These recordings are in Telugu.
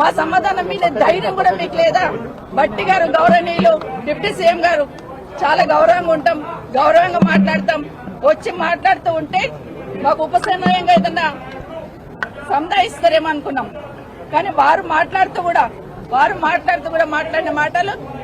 మా సమాధానం మీద ధైర్యం కూడా మీకు లేదా? బట్టి గారు గౌరవనీయులు డిప్యూటీ సీఎం గారు చాలా గౌరవంగా ఉంటాం గౌరవంగా మాట్లాడతాం. వచ్చి మాట్లాడుతూ ఉంటే మాకు ఉపసమయంగా ఏదన్నా సంధాయిస్తారేమో అనుకున్నాం. కానీ వారు మాట్లాడుతూ కూడా వారు మాట్లాడుతూ కూడా మాట్లాడిన మాటలు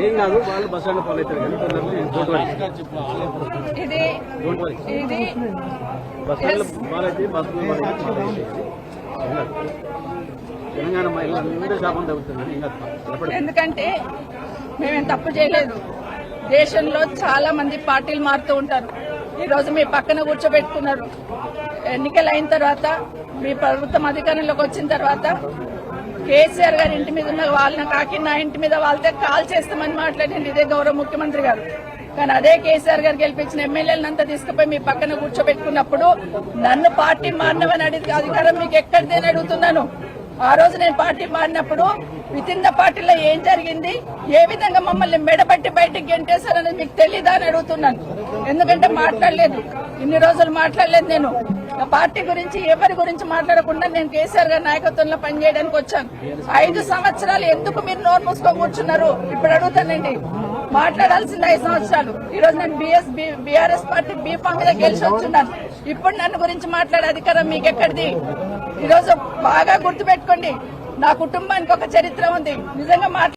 ఏం కాదు వాళ్ళు బస్ స్టాండ్ ఫాలో అవుతారు కానీ తొందరగా డోంట్ వరీ ఇది డోంట్ వరీ ఇది బస్ స్టాండ్ ఫాలో అయితే బస్సు తెలంగాణ శాపం ఎందుకంటే మేమేం తప్పు చేయలేదు. దేశంలో చాలా మంది పార్టీలు మారుతూ ఉంటారు. ఈ రోజు మీ పక్కన కూర్చోబెట్టుకున్నారు. ఎన్నికలు అయిన తర్వాత మీ ప్రభుత్వం అధికారంలోకి వచ్చిన తర్వాత కేసీఆర్ గారి ఇంటి మీద ఉన్న వాళ్ళని కాకి నా ఇంటి మీద వాళ్ళతో కాల్ చేస్తామని మాట్లాడండి ఇదే గౌరవ ముఖ్యమంత్రి గారు. కానీ అదే కేసీఆర్ గారు గెలిపించిన ఎమ్మెల్యేలంతా తీసుకుపోయి మీ పక్కన కూర్చోబెట్టుకున్నప్పుడు నన్ను పార్టీ మారినవని అడిగి అధికారం మీకు ఎక్కడిదేని అడుగుతున్నాను. ఆ రోజు నేను పార్టీ మారినప్పుడు విత్ ఇన్ ద పార్టీలో ఏం జరిగింది? ఏ విధంగా మమ్మల్ని మెడబట్టి బయటకు గెంటేశారని మీకు తెలీదా అని అడుగుతున్నాను. ఎందుకంటే మాట్లాడలేదు. ఇన్ని రోజులు మాట్లాడలేదు నేను. ఆ పార్టీ గురించి ఎవరి గురించి మాట్లాడకుండా నేను కేసీఆర్ గారి నాయకత్వంలో పనిచేయడానికి వచ్చాను. ఐదు సంవత్సరాలు ఎందుకు మీరు నోరు మూసుకో కూర్చున్నారు? ఇప్పుడు అడుగుతానండి. మాట్లాడాల్సింది ఐదు సంవత్సరాలు. ఈ రోజు నేను బిఎస్ బీఆర్ఎస్ పార్టీ బీఫామ్ మీద గెలిచి వచ్చున్నాను. ఇప్పుడు నన్ను గురించి మాట్లాడే అధికారం మీకు ఎక్కడిది బాగా గుర్తుపెట్టుకోండి. నా కుటుంబానికి ఒక చరిత్ర ఉంది. నిజంగా మాట్లా